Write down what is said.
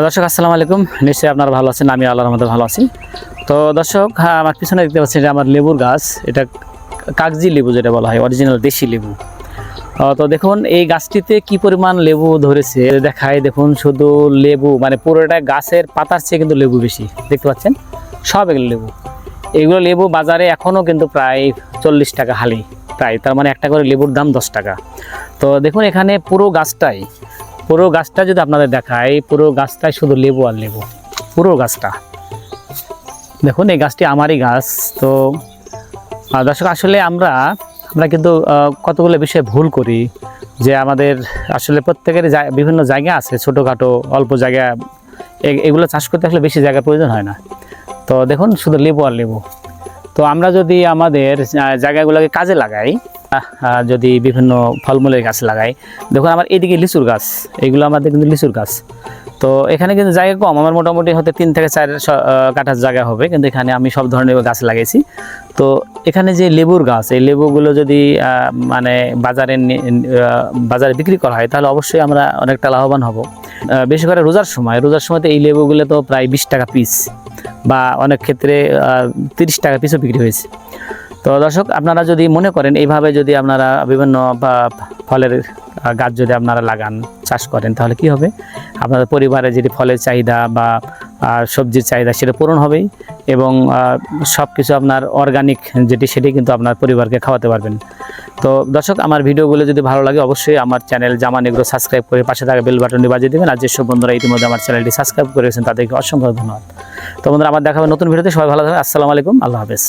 দর্শক আসসালামু আলাইকুম। নিশ্চয়ই আপনারা ভালো আছেন আমি আল্লাহর রহমতে ভালো আছি। তো দর্শক হ্যাঁ, আমার পিছনে দেখতে পাচ্ছেন যে আমার লেবুর গাছ এটা কাগজি লেবু যেটা বলা হয় অরিজিনাল দেশি লেবু। তো দেখুন এই গাছটিতে কি পরিমাণ লেবু ধরেছে দেখায় দেখুন শুধু লেবু মানে পুরোটা গাছের পাতার চেয়ে কিন্তু লেবু বেশি দেখতে পাচ্ছেন? সব এগুলো লেবু। এগুলো লেবু বাজারে এখনও কিন্তু প্রায় চল্লিশ টাকা হালি প্রায় তার মানে একটা করে লেবুর দাম দশ টাকা। তো দেখুন এখানে পুরো গাছটাই পুরো গাছটা যদি আপনাদের দেখায় পুরো গাছটাই শুধু লেবু আর লেবু, পুরো গাছটা। দেখুন, এই গাছটি আমারই গাছ, তো দর্শক, আসলে আমরা আমরা কিন্তু কতগুলো বিষয়ে ভুল করি, যে আমাদের আসলে প্রত্যেকের বিভিন্ন জায়গা আছে, ছোটোখাটো, অল্প জায়গা এগুলো চাষ করতে আসলে বেশি জায়গার প্রয়োজন হয় না। তো দেখুন, শুধু লেবু আর লেবু। তো আমরা যদি আমাদের জায়গাগুলোকে কাজে লাগাই যদি বিভিন্ন ফলমূলের গাছ লাগাই, দেখুন আমার এদিকে লিচুর গাছ, এগুলো আমাদের কিন্তু লিচুর গাছ। তো এখানে কিন্তু জায়গা কম, আমার মোটামুটি হতে তিন থেকে চার কাঠার জায়গা হবে, কিন্তু এখানে আমি সব ধরনের গাছ লাগিয়েছি তো এখানে যে লেবুর গাছ, এই লেবুগুলো যদি মানে বাজারে বাজারে বিক্রি করা হয়, তাহলে অবশ্যই আমরা অনেকটা লাভবান হব। বিশেষ করে রোজার সময়, রোজার সময়তে এই লেবুগুলো তো প্রায় বিশ টাকা পিস, বা অনেক ক্ষেত্রে তিরিশ টাকা পিসও বিক্রি হয়েছে। তো দর্শক, আপনারা যদি মনে করেন, এইভাবে যদি আপনারা বিভিন্ন ফলের গাছ যদি আপনারা লাগান, চাষ করেন, তাহলে কি হবে? আপনাদের পরিবারে যেটি ফলের চাহিদা বা সবজির চাহিদা সেটা পূরণ হবেই এবং সব কিছু আপনার অর্গানিক যেটি সেটি কিন্তু আপনার পরিবারকে খাওয়াতে পারবেন। তো দর্শক, আমার ভিডিওগুলো যদি ভালো লাগে, অবশ্যই আমার চ্যানেল জামান এগুলো সাবস্ক্রাইব করে পাশে থাকা বেল বাটনটি বাজিয়ে দেবেন। আর যেসব বন্ধুরা ইতিমধ্যে আমার চ্যানেলটি সাবস্ক্রাইব করেছেন, তাদেরকে অসংখ্য ধন্যবাদ। তো বন্ধুরা, আমার দেখাবে নতুন ভিডিওতে। সবাই ভালো থাকবেন। আসসালামু আলাইকুম। আল্লাহ হাফেজ।